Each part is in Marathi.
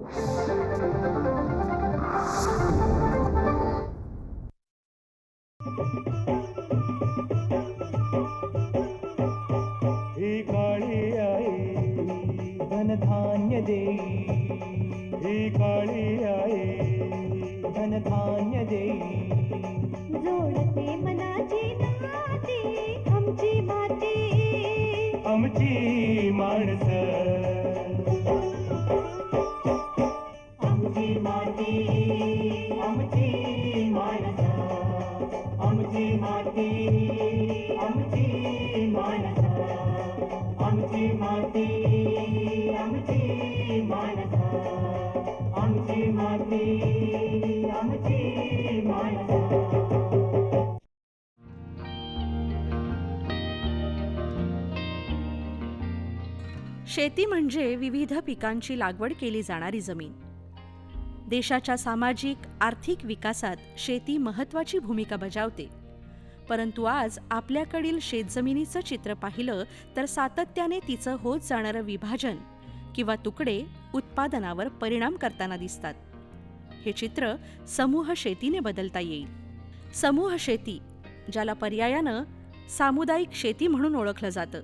Thank you. शेती म्हणजे विविध पिकांची लागवड केली जाणारी जमीन. देशाच्या सामाजिक आर्थिक विकासात शेती महत्त्वाची भूमिका बजावते. परंतु आज आपल्याकडील शेतजमिनीचं चित्र पाहिलं तर सातत्याने तिचं होत जाणारं विभाजन किंवा तुकडे उत्पादनावर परिणाम करताना दिसतात. हे चित्र समूह शेतीने बदलता येईल. समूह शेती ज्याला पर्यायानं सामुदायिक शेती म्हणून ओळखलं जातं.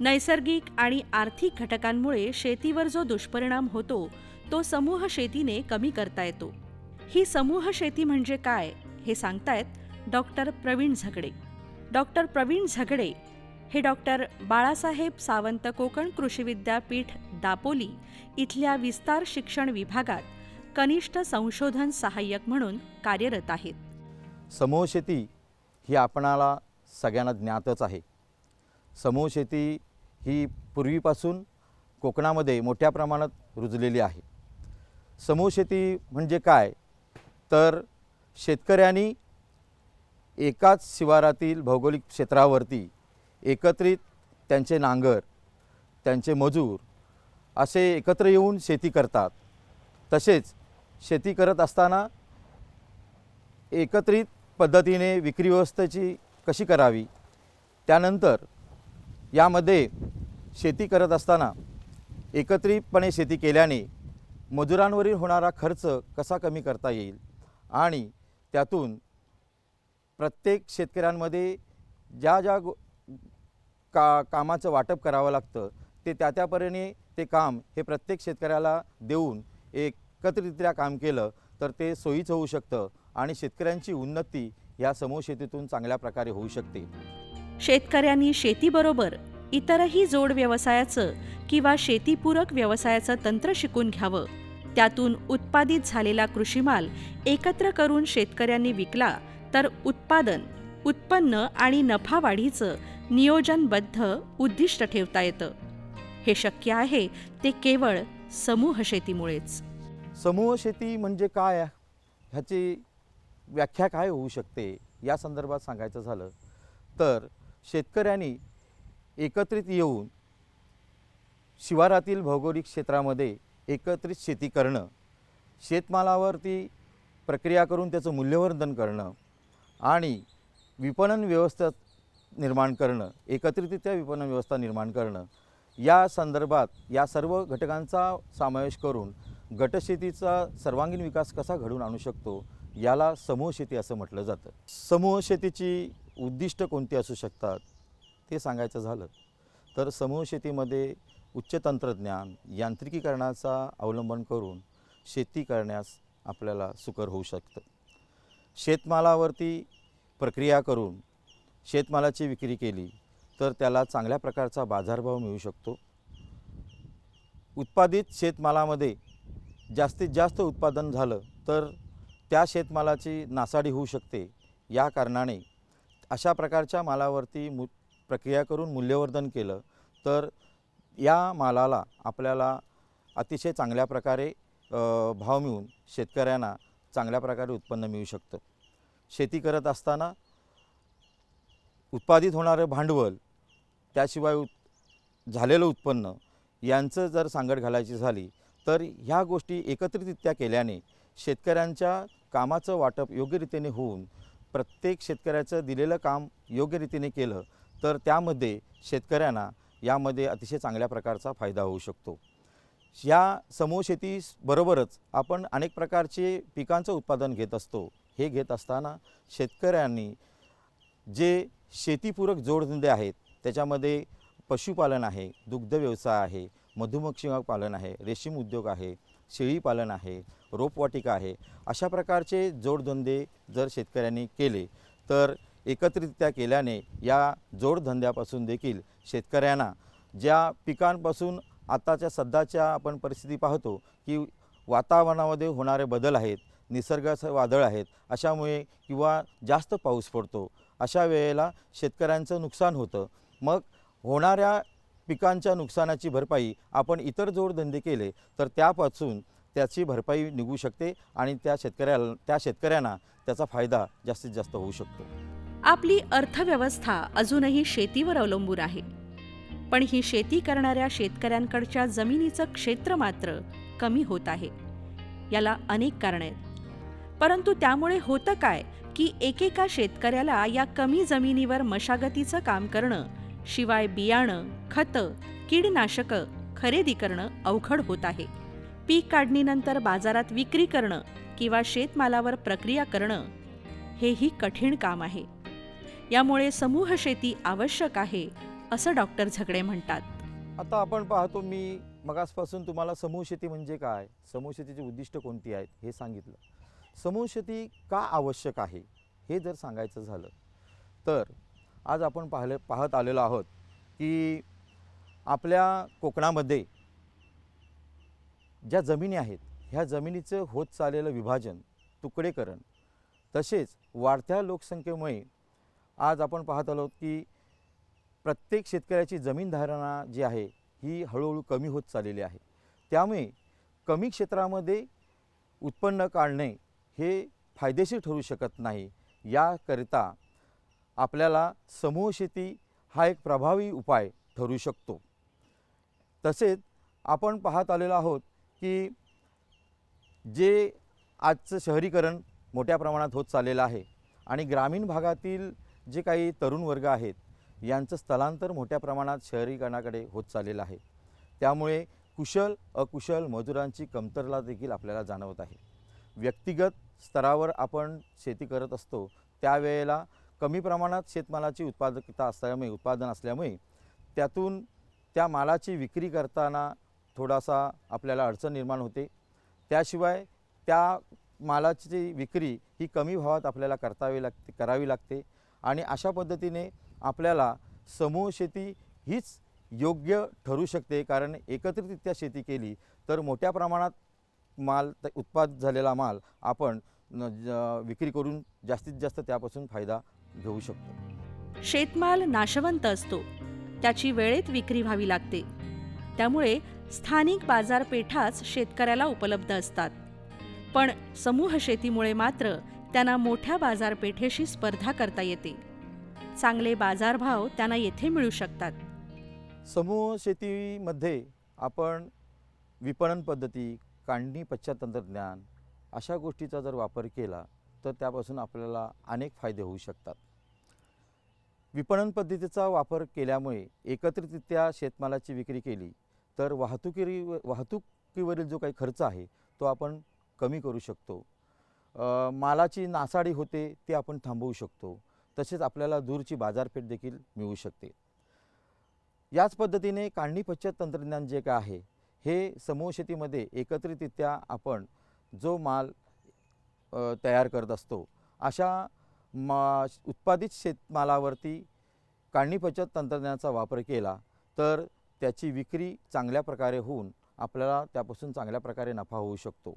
नैसर्गिक आणि आर्थिक घटकांमुळे शेतीवर जो दुष्परिणाम होतो तो समूह शेतीने कमी करता येतो. ही समूह शेती म्हणजे काय हे सांगतायत डॉक्टर प्रवीण झगडे. डॉक्टर प्रवीण झगडे हे डॉक्टर बाळासाहेब सावंत कोकण कृषी विद्यापीठ दापोली इथल्या विस्तार शिक्षण विभागात कनिष्ठ संशोधन सहाय्यक म्हणून कार्यरत आहेत. समूह शेती ही आपणाला सगळ्यांना ज्ञातच आहे. समूह शेती ही पूर्वीपासून कोकणामध्ये मोठ्या प्रमाणात रुजलेली आहे. समूह शेती म्हणजे काय? तर शेतकऱ्यांनी एकाच शिवारातील भौगोलिक क्षेत्रावरती एकत्रित त्यांचे नांगर त्यांचे मजूर असे एकत्र येऊन शेती करतात. तसेच शेती करत असताना एकत्रित पद्धतीने विक्री व्यवस्थेची कशी करावी? त्यानंतर यामध्ये शेती करत असताना एकत्रितपणे शेती केल्याने मजुरांवरील होणारा खर्च कसा कमी करता येईल? आणि त्यातून प्रत्येक शेतकऱ्यांमध्ये ज्या ज्या गो का कामाचं वाटप करावं लागतं ते त्या त्यापरीने ते काम हे प्रत्येक शेतकऱ्याला देऊन एकत्रितरित्या काम केलं तर ते सोयीचं होऊ शकतं आणि शेतकऱ्यांची उन्नती या समूह शेतीतून चांगल्या प्रकारे होऊ शकते. शेतकऱ्यांनी शेतीबरोबर इतरही जोड व्यवसायाचं किंवा शेतीपूरक व्यवसायाचं तंत्र शिकून घ्यावं. त्यातून उत्पादित झालेला कृषीमाल एकत्र करून शेतकऱ्यांनी विकला तर उत्पादन उत्पन्न आणि नफा वाढीचं नियोजनबद्ध उद्दिष्ट ठेवता येतं. हे शक्य आहे ते केवळ समूह शेतीमुळेच. समूह शेती म्हणजे काय? ह्याची व्याख्या काय होऊ शकते? या संदर्भात सांगायचं झालं तर शेतकऱ्यांनी एकत्रित येऊन शिवारातील भौगोलिक क्षेत्रामध्ये एकत्रित शेती करणं शेतमालावरती प्रक्रिया करून त्याचं मूल्यवर्धन करणं आणि विपणन व्यवस्था निर्माण करणं एकत्रितरित्या विपणन व्यवस्था निर्माण करणं या संदर्भात या सर्व घटकांचा समावेश करून गटशेतीचा सर्वांगीण विकास कसा घडवून आणू शकतो याला समूह शेती असं म्हटलं जातं. समूह शेतीची उद्दिष्ट कोणती असू शकतात ते सांगायचं झालं तर समूह शेतीमध्ये उच्च तंत्रज्ञान यांत्रिकीकरणाचा अवलंबन करून शेती करण्यास आपल्याला सुकर होऊ शकतं. शेतमालावरती प्रक्रिया करून शेतमालाची विक्री केली तर त्याला चांगल्या प्रकारचा बाजारभाव मिळू शकतो. उत्पादित शेतमालामध्ये जास्तीत जास्त उत्पादन झालं तर त्या शेतमालाची नासाडी होऊ शकते. या कारणाने अशा प्रकारच्या मालावरती मु प्रक्रिया करून मूल्यवर्धन केलं तर या मालाला आपल्याला अतिशय चांगल्या प्रकारे भाव मिळून शेतकऱ्यांना चांगल्या प्रकारे उत्पन्न मिळू शकतं. शेती करत असताना उत्पादित होणारं भांडवल त्याशिवाय उत झालेलं उत्पन्न यांचं जर सांगड घालायची झाली तर ह्या गोष्टी एकत्रितरित्या केल्याने शेतकऱ्यांच्या कामाचं वाटप योग्य रीतीने होऊन प्रत्येक शेतकऱ्याचं दिलेलं काम योग्य रीतीने केलं तर त्यामध्ये शेतकऱ्यांना यामध्ये अतिशय चांगल्या प्रकारचा फायदा होऊ शकतो. या समूह शेतीबरोबरच आपण अनेक प्रकारचे पिकांचं उत्पादन घेत असतो. हे घेत असताना शेतकऱ्यांनी जे शेतीपूरक जोडधंदे आहेत त्याच्यामध्ये पशुपालन आहे दुग्ध व्यवसाय आहे मधुमक्षी पालन आहे रेशीम उद्योग आहे शेळीपालन आहे रोपवाटिका आहे अशा प्रकारचे जोडधंदे जर शेतकऱ्यांनी केले तर एकत्रितरित्या केल्याने या जोडधंद्यापासून देखील शेतकऱ्यांना ज्या पिकांपासून आताच्या सध्याच्या आपण परिस्थिती पाहतो की वातावरणामध्ये होणारे बदल आहेत निसर्गाचं वादळ आहेत अशामुळे किंवा जास्त पाऊस पडतो अशा वेळेला शेतकऱ्यांचं नुकसान होतं. मग होणाऱ्या पिकांच्या नुकसानाची भरपाई आपण इतर जोडधंदे केले तर त्यापासून त्याची भरपाई निघू शकते आणि त्या शेतकऱ्याला त्या शेतकऱ्यांना त्याचा फायदा जास्तीत जास्त होऊ शकतो. आपली अर्थव्यवस्था अजूनही शेतीवर अवलंबून आहे. पण ही शेती करणाऱ्या शेतकऱ्यांकडच्या जमिनीचं क्षेत्र मात्र कमी होत आहे. याला अनेक कारणं आहेत. परंतु त्यामुळे होतं काय की एकेका शेतकऱ्याला या कमी जमिनीवर मशागतीचं काम करणं शिवाय बियाणं खतं कीडनाशकं खरेदी करणं अवघड होत आहे. पीक काढणीनंतर बाजारात विक्री करणं किंवा शेतमालावर प्रक्रिया करणं हेही कठीण काम आहे. यामुळे समूह शेती आवश्यक आहे असं डॉक्टर झगडे म्हणतात. आता आपण पाहतो मी मगासपासून तुम्हाला समूह शेती म्हणजे काय? समूह शेतीची उद्दिष्ट कोणती आहेत हे सांगितलं. समूह शेती का आवश्यक आहे? हे जर सांगायचं झालं तर आज आपण पाहिले पाहत आलेलो आहोत की आपल्या कोकणामध्ये ज्या जमिनी आहेत ह्या जमिनीचं होत चाललेलं विभाजन तुकडेकरण तसेच वाढत्या लोकसंख्येमुळे आज आपण पाहत आलो की प्रत्येक शेतकऱ्याची जमीन धारणा जी आहे ही हळूहळू कमी होत चाललेली आहे. त्यामुळे कमी क्षेत्रामध्ये उत्पन्न काढणे हे फायदेशीर ठरू शकत नाही. याकरिता आपल्याला समूह शेती हा एक प्रभावी उपाय ठरू शकतो. तसेच आपण पाहत आलेलो आहोत की जे आजचं शहरीकरण मोठ्या प्रमाणात होत चाललेलं आहे आणि ग्रामीण भागातील जे काही तरुण वर्ग आहेत यांचं स्थलांतर मोठ्या प्रमाणात शहरीकरणाकडे होत चाललेलं आहे. त्यामुळे कुशल अकुशल मजुरांची कमतरता देखील आपल्याला जाणवत आहे. व्यक्तिगत स्तरावर आपण शेती करत असतो त्यावेळेला कमी प्रमाणात शेतमालाची उत्पादकता असल्यामुळे उत्पादन असल्यामुळे त्यातून त्या मालाची विक्री करताना थोडासा आपल्याला अडचण निर्माण होते. त्याशिवाय त्या मालाची विक्री ही कमी भावात आपल्याला करतावी लागते करावी लागते आणि अशा पद्धतीने आपल्याला समूह शेती हीच योग्य ठरू शकते. कारण एकत्रितरित्या शेती केली तर मोठ्या प्रमाणात माल उत्पादित झालेला माल आपण विक्री करून जास्तीत जास्त त्यापासून फायदा घेऊ शकतो. शेतमाल नाशवंत असतो. त्याची वेळेत विक्री व्हावी लागते. त्यामुळे स्थानिक बाजारपेठाच शेतकऱ्याला उपलब्ध असतात. पण समूह शेतीमुळे मात्र त्यांना मोठ्या बाजारपेठेशी स्पर्धा करता येते. चांगले बाजारभाव त्यांना येथे मिळू शकतात. समूह शेतीमध्ये आपण विपणन पद्धती काढणी पश्चात तंत्रज्ञान अशा गोष्टीचा जर वापर केला तर त्यापासून आपल्याला अनेक फायदे होऊ शकतात. विपणन पद्धतीचा वापर केल्यामुळे एकत्रितरित्या शेतमालाची विक्री केली तर वाहतुकी वाहतुकीवरील जो काही खर्च आहे तो आपण कमी करू शकतो. मालाची नासाडी होते ते आपण थांबवू शकतो. तसेच आपल्याला दूरची बाजारपेठ देखील मिळू शकते. याच पद्धतीने काढणी पश्चात तंत्रज्ञान जे काय आहे हे समूह शेतीमध्ये एकत्रितरित्या आपण जो माल तयार करत असतो अशा मा उत्पादित शेतमालावरती काढणी बचत तंत्रज्ञानाचा वापर केला तर त्याची विक्री चांगल्या प्रकारे होऊन आपल्याला त्यापासून चांगल्या प्रकारे नफा होऊ शकतो.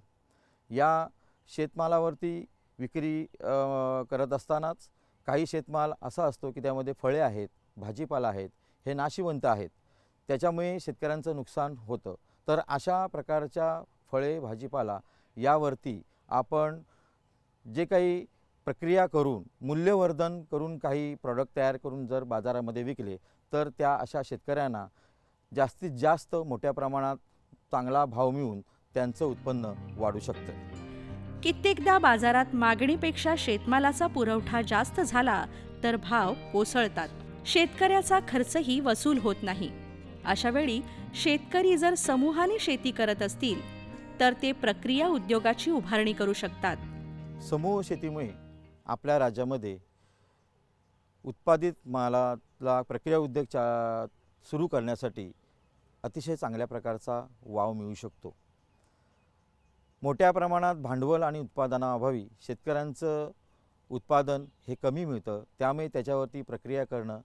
या शेतमालावरती विक्री करत असतानाच काही शेतमाल असा असतो की त्यामध्ये फळे आहेत भाजीपाला आहेत हे नाशिवंत आहेत. त्याच्यामुळे शेतकऱ्यांचं नुकसान होतं. तर अशा प्रकारच्या फळे भाजीपाला यावरती आपण जे काही प्रक्रिया करून मूल्यवर्धन करून काही प्रॉडक्ट तयार करून जर बाजारामध्ये विकले तर त्या अशा शेतकऱ्यांना जास्तीत जास्त मोठ्या प्रमाणात चांगला भाव मिळून त्यांचं उत्पन्न वाढू शकतं. कित्येकदा बाजारात मागणीपेक्षा शेतमालाचा पुरवठा जास्त झाला तर भाव कोसळतात. शेतकऱ्याचा खर्चही वसूल होत नाही. अशा वेळी शेतकरी जर समूहाने शेती करत असतील तर ते प्रक्रिया उद्योगाची उभारणी करू शकतात. समूह शेतीमुळे आपल्या राज्यामध्ये उत्पादित मालाला प्रक्रिया उद्योग चा सुरू करण्यासाठी अतिशय चांगल्या प्रकारचा वाव मिळू शकतो. मोठ्या प्रमाणात भांडवल आणि उत्पादनाअभावी शेतकऱ्यांचं उत्पादन हे कमी मिळतं त्यामुळे त्याच्यावरती प्रक्रिया करणं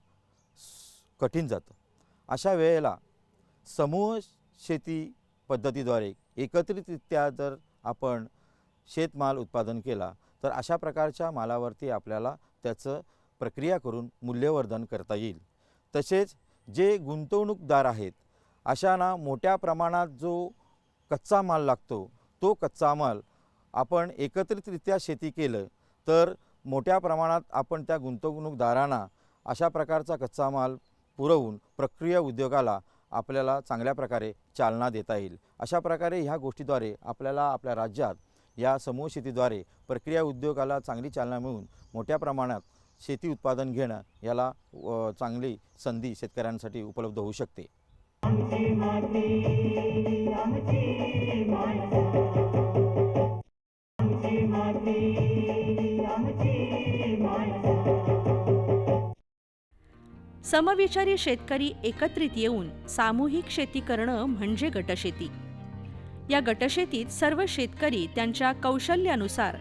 कठीण जातं. अशा वेळेला समूह शेती पद्धतीद्वारे एकत्रितरित्या जर आपण शेतमाल उत्पादन केला तर अशा प्रकारच्या मालावरती आपल्याला त्याचं प्रक्रिया करून मूल्यवर्धन करता येईल. तसेच जे गुंतवणूकदार आहेत अशांना मोठ्या प्रमाणात जो कच्चा माल लागतो तो कच्चा माल आपण एकत्रितरित्या शेती केलं तर मोठ्या प्रमाणात आपण त्या गुंतवणूकदारांना अशा प्रकारचा कच्चा माल पुरवून प्रक्रिया उद्योगाला आपल्याला चांगल्या प्रकारे चालना देता येईल. अशा प्रकारे ह्या गोष्टीद्वारे आपल्याला आपल्या राज्यात या समूह शेतीद्वारे प्रक्रिया उद्योगाला चांगली चालना मिळून मोठ्या प्रमाणात शेती उत्पादन घेणं याला चांगली संधी शेतकऱ्यांसाठी उपलब्ध होऊ शकते. आमची समविचारी शेतकरी एकत्रित येऊन सामूहिक शेती करणं म्हणजे गटशेती. या गटशेतीत सर्व शेतकरी त्यांच्या कौशल्यानुसार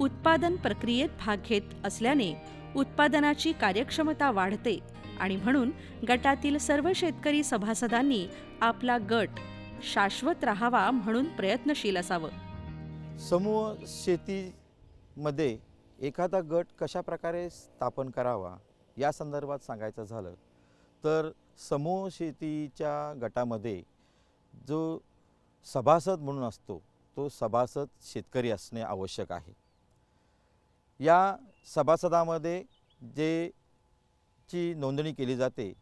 उत्पादन प्रक्रियेत भाग घेत असल्याने उत्पादनाची कार्यक्षमता वाढते आणि म्हणून गटातील सर्व शेतकरी सभासदांनी आपला गट शाश्वत राहावा म्हणून प्रयत्नशील असावं. समूह शेतीमध्ये एखादा गट कशा प्रकारे स्थापन करावा? या संदर्भात सांगायचं झालं तर समूह शेतीच्या गटामध्ये जो सभासद म्हणून असतो तो सभासद शेतकरी असणे आवश्यक आहे. या सभासदामध्ये जे ची नोंदणी केली जाते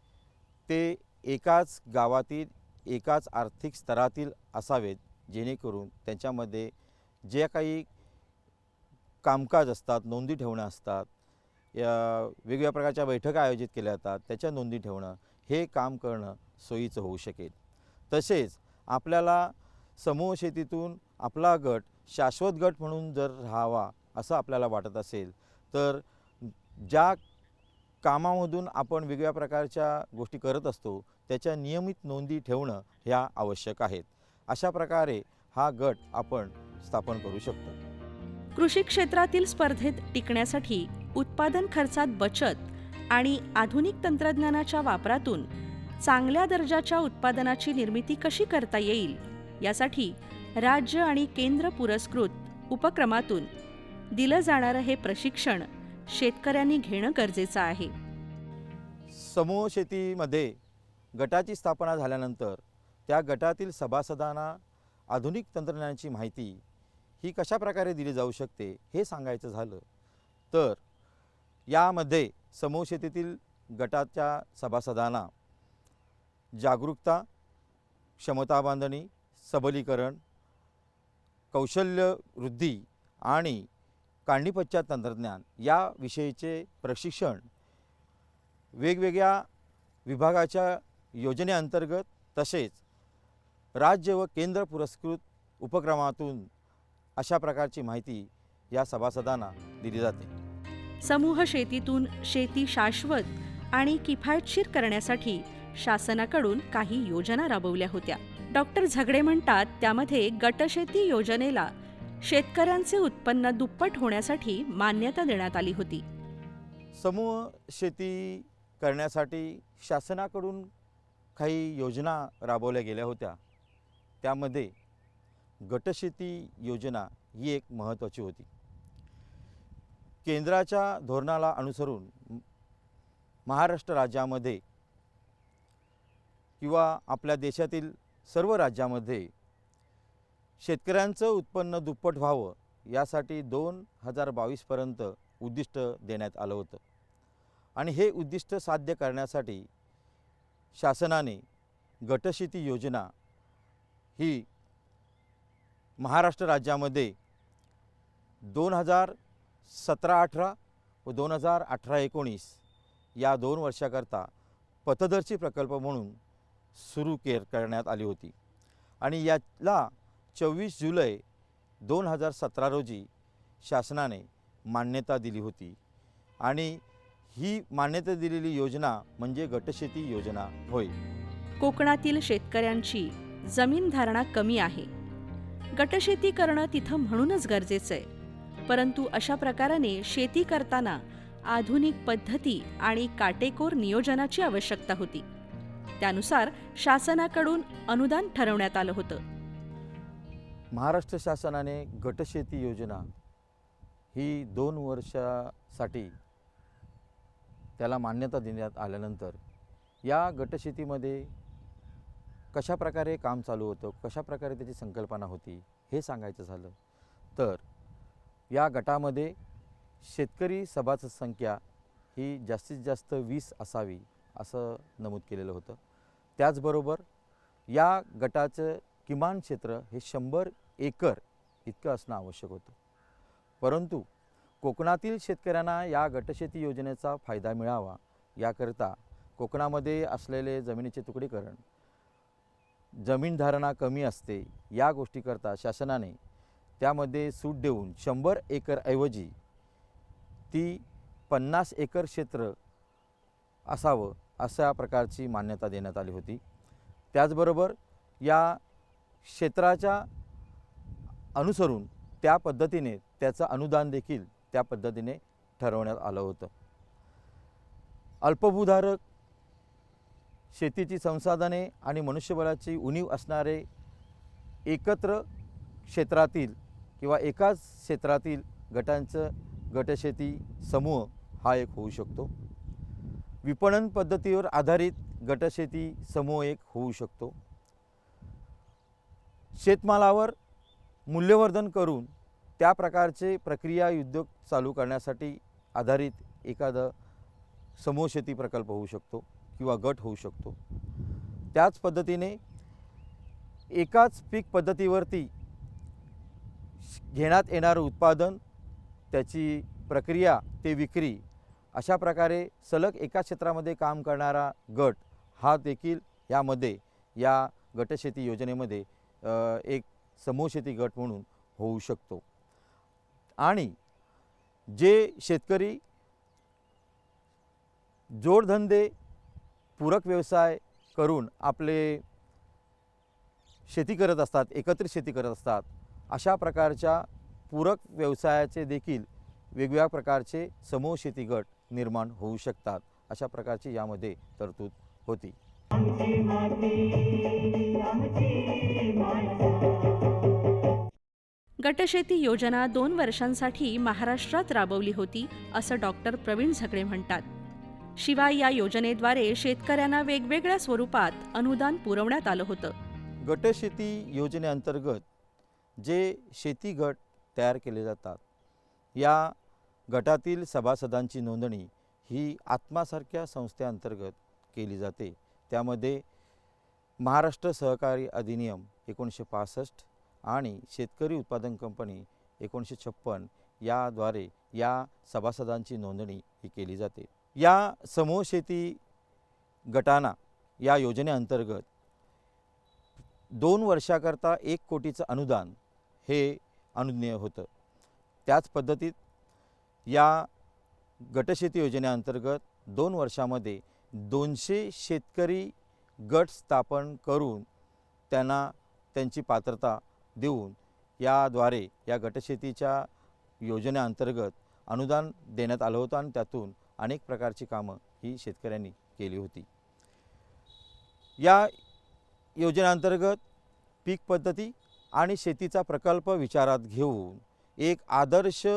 ते एकाच गावातील एकाच आर्थिक स्तरातील असावेत जेणेकरून त्यांच्यामध्ये जे काही कामकाज असतात नोंदी ठेवणं असतात या वेगवेगळ्या प्रकारच्या बैठका आयोजित केल्या जातात त्याच्या नोंदी ठेवणं हे काम करणं सोयीचं होऊ शकेल. तसेच आपल्याला समूह शेतीतून आपला गट शाश्वत गट म्हणून जर राहावा असं आपल्याला वाटत असेल तर ज्या कामामधून आपण वेगवेगळ्या प्रकारच्या गोष्टी करत असतो त्याच्या नियमित नोंदी ठेवणं ह्या आवश्यक आहेत. अशा प्रकारे हा गट आपण स्थापन करू शकतो. कृषी क्षेत्रातील स्पर्धेत टिकण्यासाठी उत्पादन खर्चात बचत आणि आधुनिक तंत्रज्ञानाच्या वापरातून चांगल्या दर्जाच्या उत्पादनाची निर्मिती कशी करता येईल यासाठी राज्य आणि केंद्र पुरस्कृत उपक्रमातून दिलं जाणारं हे प्रशिक्षण शेतकऱ्यांनी घेणं गरजेचं आहे. समूह शेतीमध्ये गटाची स्थापना झाल्यानंतर त्या गटातील सभासदांना आधुनिक तंत्रज्ञानाची माहिती ही कशा प्रकारे दिली जाऊ शकते हे सांगायचं झालं तर यामध्ये समूह शेतीतील गटाच्या सभासदांना जागरूकता क्षमता बांधणी सबलीकरण कौशल्य वृद्धी आणि काढणीपश्चात तंत्रज्ञान या विषयीचे प्रशिक्षण वेगवेगळ्या विभागाच्या योजनेअंतर्गत तसेच राज्य व केंद्र पुरस्कृत उपक्रमातून अशा प्रकारची माहिती या सभासदांना दिली जाते. समूह शेतीतून शेती शाश्वत आणि किफायतशीर करण्यासाठी शासनाकडून काही योजना राबवल्या होत्या. डॉक्टर झगडे म्हणतात त्यामध्ये गटशेती योजनेला शेतकऱ्यांचे उत्पन्न दुप्पट होण्यासाठी मान्यता देण्यात आली होती. समूह शेती करण्यासाठी शासनाकडून काही योजना राबवल्या गेल्या होत्या. त्यामध्ये गटशेती योजना ही एक महत्त्वाची होती. केंद्राच्या धोरणाला अनुसरून महाराष्ट्र राज्यामध्ये किंवा आपल्या देशातील सर्व राज्यामध्ये शेतकऱ्यांचं उत्पन्न दुप्पट व्हावं यासाठी दोन हजार बावीसपर्यंत उद्दिष्ट देण्यात आलं होतं. आणि हे उद्दिष्ट साध्य करण्यासाठी शासनाने गटशेती योजना ही महाराष्ट्र राज्यामध्ये दोन हजार सतरा अठरा व दोन हजार अठरा एकोणीस या दोन वर्षाकरता पथदर्शी प्रकल्प म्हणून सुरू के करण्यात आली होती. आणि याला चोवीस जुलै दोन हजार सतरा रोजी शासनाने मान्यता दिली होती. आणि ही मान्यता दिलेली योजना म्हणजे गटशेती योजना होय. कोकणातील शेतकऱ्यांची जमीन धारणा कमी आहे. गटशेती करणं तिथं म्हणूनच गरजेचं आहे. परंतु अशा प्रकाराने शेती करताना आधुनिक पद्धती आणि काटेकोर नियोजनाची आवश्यकता होती. त्यानुसार शासनाकडून अनुदान ठरवण्यात आलं होतं. महाराष्ट्र शासनाने गटशेती योजना ही दोन वर्षासाठी त्याला मान्यता देण्यात आल्यानंतर या गटशेतीमध्ये कशा प्रकारे काम चालू होतं कशा प्रकारे त्याची संकल्पना होती हे सांगायचं झालं तर या गटामध्ये शेतकरी सभासद संख्या ही जास्तीत जास्त वीस असावी असं नमूद केलेलं होतं. त्याचबरोबर या गटाचं किमान क्षेत्र हे शंभर एकर इतकं असणं आवश्यक होतं. परंतु कोकणातील शेतकऱ्यांना या गटशेती योजनेचा फायदा मिळावा याकरिता कोकणामध्ये असलेले जमिनीचे तुकडीकरण जमीन धारणा कमी असते या गोष्टीकरता शासनाने त्यामध्ये सूट देऊन शंभर एकरऐवजी ती पन्नास एकर क्षेत्र असावं अशा प्रकारची मान्यता देण्यात आली होती. त्याचबरोबर या क्षेत्राच्या अनुसरून त्या पद्धतीने त्याचं अनुदान देखील त्या पद्धतीने ठरवण्यात आलं होतं. अल्पभूधारक शेतीची संसाधने आणि मनुष्यबळाची उणीव असणारे एकत्र क्षेत्रातील किंवा एकाच क्षेत्रातील गटांचं गटशेती समूह हा एक होऊ शकतो. विपणन पद्धतीवर आधारित गटशेती समूह एक होऊ शकतो. शेतमालावर मूल्यवर्धन करून त्या प्रकारचे प्रक्रिया उद्योग चालू करण्यासाठी आधारित एखादं समूह शेती प्रकल्प होऊ शकतो किंवा गट होऊ शकतो. त्याच पद्धतीने एकाच पीक पद्धतीवरती घेण्यात येणारं उत्पादन त्याची प्रक्रिया ते विक्री अशा प्रकारे सलग एका क्षेत्रामध्ये काम करणारा गट हा देखील यामध्ये या गटशेती योजनेमध्ये एक समूह शेती गट म्हणून होऊ शकतो. आणि जे शेतकरी जोडधंदे पूरक व्यवसाय करून आपले शेती करत असतात एकत्रित शेती करत असतात अशा प्रकारच्या पूरक व्यवसायाचे देखील वेगवेगळ्या प्रकारचे समूह शेती गट निर्माण होऊ शकतात अशा प्रकारची यामध्ये तरतूद होती. गटशेती योजना दोन वर्षांसाठी महाराष्ट्रात राबवली होती असं डॉक्टर प्रवीण झगडे म्हणतात. शिवाय या योजनेद्वारे शेतकऱ्यांना वेगवेगळ्या स्वरूपात अनुदान पुरवण्यात आलं होतं. गटशेती योजनेअंतर्गत जे शेती गट तयार केले जातात या गटातील सभासदांची नोंदणी ही आत्मासारख्या संस्थेअंतर्गत केली जाते. त्यामध्ये महाराष्ट्र सहकारी अधिनियम एकोणीसशे पासष्ट आणि शेतकरी उत्पादन कंपनी एकोणीसशे छप्पन याद्वारे या सभासदांची नोंदणी ही केली जाते. या समूह शेती गटांना या योजनेअंतर्गत दोन वर्षाकरता एक कोटीचं अनुदान हे अनुज्ञेय होतं. त्याच पद्धतीत या गटशेती योजनेअंतर्गत दोन वर्षामध्ये दोनशे शेतकरी गट स्थापन करून त्यांना त्यांची पात्रता देऊन याद्वारे या गटशेतीच्या योजनेअंतर्गत अनुदान देण्यात आलं होतं आणि त्यातून अनेक प्रकारची कामं ही शेतकऱ्यांनी केली होती. या योजनेअंतर्गत पीक पद्धती आणि शेतीचा प्रकल्प विचारात घेऊन एक आदर्श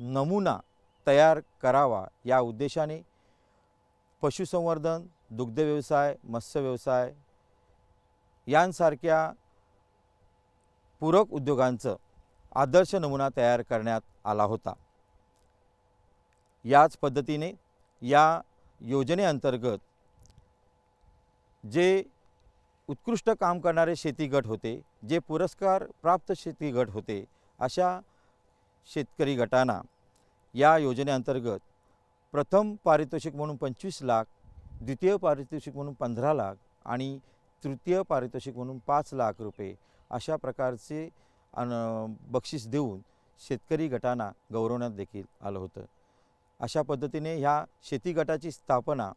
नमुना तयार करावा या उद्देशाने पशुसंवर्धन दुग्धव्यवसाय मत्स्यव्यवसाय यांसारख्या पूरक उद्योगांचं आदर्श नमुना तयार करण्यात आला होता. याच पद्धतीने या योजनेअंतर्गत जे उत्कृष्ट काम करणारे शेती गट होते जे पुरस्कार प्राप्त शेती गट होते अशा शेतकरी गटांना या योजनेअंतर्गत प्रथम पारितोषिक म्हणून पंचवीस लाख द्वितीय पारितोषिक म्हणून पंधरा लाख आणि तृतीय पारितोषिक म्हणून पाच लाख रुपये अशा प्रकारचे अन बक्षीस देऊन शेतकरी गटांना गौरवण्यात देखील आलं होतं. अशा पद्धतीने ह्या शेती गटाची स्थापना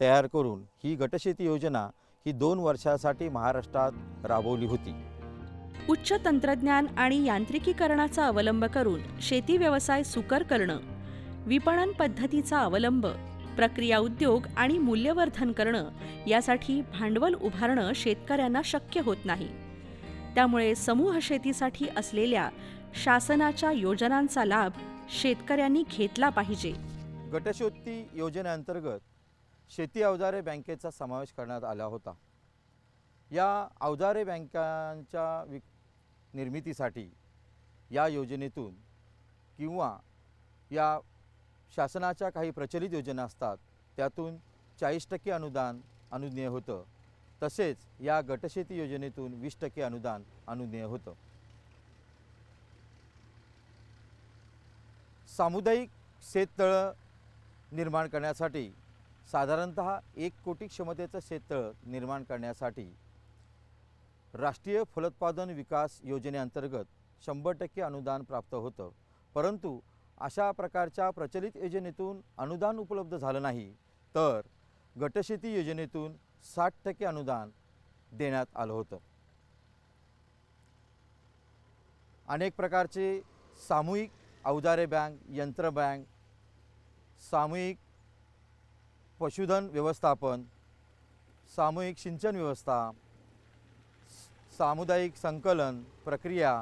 तयार करून ही गटशेती योजना ही दोन वर्षासाठी महाराष्ट्रात राबवली होती. उच्च तंत्रज्ञान आणि यांत्रिकीकरणाचा अवलंब करून शेती व्यवसाय सुकर करणं विपणन पद्धतीचा अवलंब प्रक्रिया उद्योग आणि मूल्यवर्धन करणं यासाठी भांडवल उभारणं शेतकऱ्यांना शक्य होत नाही. त्यामुळे समूह शेतीसाठी असलेल्या शासनाच्या योजनांचा लाभ शेतकऱ्यांनी घेतला पाहिजे. गटशेती योजनेअंतर्गत शेती अवजारे बँकेचा समावेश करण्यात आला होता. या अवजारे बँकांच्या वि निर्मितीसाठी या योजनेतून किंवा या शासनाच्या काही प्रचलित योजना असतात त्यातून चाळीस टक्के अनुदान अनुज्ञेय होतं. तसेच या गटशेती योजनेतून वीस टक्के अनुदान अनुज्ञेय होतं. सामुदायिक शेततळं निर्माण करण्यासाठी साधारणत एक कोटी क्षमतेचं शेततळ निर्माण करण्यासाठी राष्ट्रीय फलोत्पादन विकास योजनेअंतर्गत शंभर टक्के अनुदान प्राप्त होतं. परंतु अशा प्रकारच्या प्रचलित योजनेतून अनुदान उपलब्ध झालं नाही तर गटशेती योजनेतून साठ टक्के अनुदान देण्यात आलं होतं. अनेक प्रकारचे सामूहिक अवजारे बँक यंत्र बँक सामूहिक पशुधन व्यवस्थापन सामूहिक सिंचन व्यवस्था सामुदायिक संकलन प्रक्रिया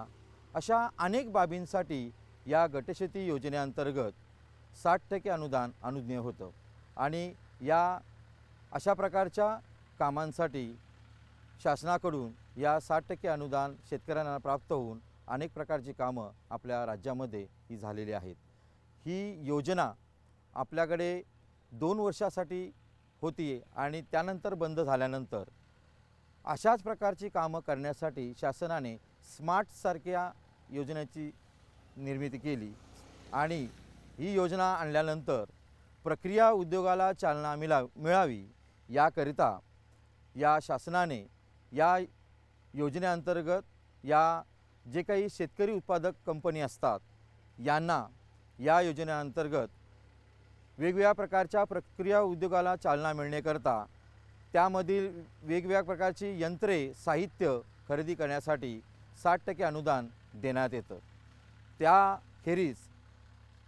अशा अनेक बाबींसाठी या गटशेती योजनेअंतर्गत साठ टक्के अनुदान अनुज्ञेय होतं. आणि या अशा प्रकारच्या कामांसाठी शासनाकडून या साठ टक्के अनुदान शेतकऱ्यांना प्राप्त होऊन अनेक प्रकारची कामं आपल्या राज्यामध्ये ही झालेली आहेत. ही योजना आपल्याकडे दोन वर्षासाठी होती आणि त्यानंतर बंद झाल्यानंतर अशाच प्रकारची कामं करण्यासाठी शासनाने स्मार्टसारख्या योजनेची निर्मिती केली आणि ही योजना आणल्यानंतर प्रक्रिया उद्योगाला चालना मिला मिळावी याकरिता या शासनाने या योजनेअंतर्गत या जे काही शेतकरी उत्पादक कंपनी असतात यांना या योजनेअंतर्गत वेगवेगळ्या प्रकारच्या प्रक्रिया उद्योगाला चालना मिळण्याकरता त्यामधील वेगवेगळ्या प्रकारची यंत्रे साहित्य खरेदी करण्यासाठी साठ टक्के अनुदान देण्यात येतं. त्याखेरीज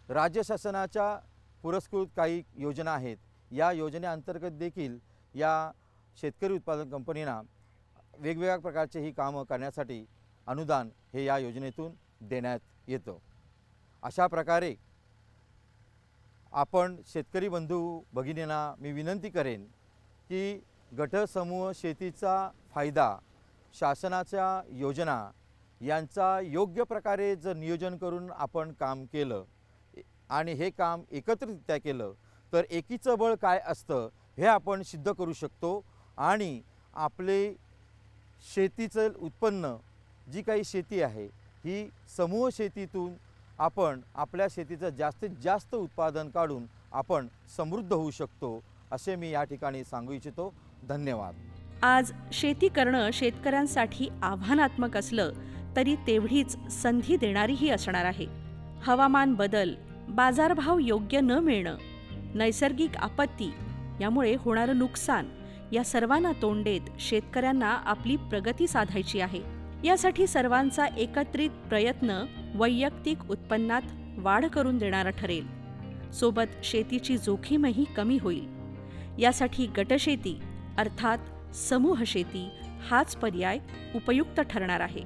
राज्य शासनाच्या पुरस्कृत काही योजना आहेत. या योजनेअंतर्गत देखील या शेतकरी उत्पादन कंपनींना वेगवेगळ्या प्रकारचे ही कामं करण्यासाठी अनुदान हे या योजनेतून देण्यात येतं. अशा प्रकारे आपण शेतकरी बंधू भगिनींना मी विनंती करेन की गटसमूह शेतीचा फायदा शासनाच्या योजना यांचा योग्य प्रकारे जर नियोजन करून आपण काम केलं आणि हे काम एकत्रितरित्या केलं तर एकीचं बळ काय असतं हे आपण सिद्ध करू शकतो आणि आपले शेतीचं उत्पन्न जी काही शेती आहे ही समूह शेतीतून आपण आपल्या शेतीचं जास्तीत जास्त उत्पादन काढून आपण समृद्ध होऊ शकतो असे मी या ठिकाणी सांगू इच्छितो. धन्यवाद. आज शेती करणं शेतकऱ्यांसाठी आव्हानात्मक असलं तरी तेवढीच संधी देणारीही असणार आहे. हवामान बदल बाजारभाव योग्य न मिळणं नैसर्गिक आपत्ती यामुळे होणारं नुकसान या सर्वांना तोंड देत शेतकऱ्यांना आपली प्रगती साधायची आहे. यासाठी सर्वांचा एकत्रित प्रयत्न वैयक्तिक उत्पन्नात वाढ करून देणारा ठरेल. सोबत शेतीची जोखीमही कमी होईल. यासाठी गटशेती अर्थात समूह शेती हाच पर्याय उपयुक्त ठरणार आहे.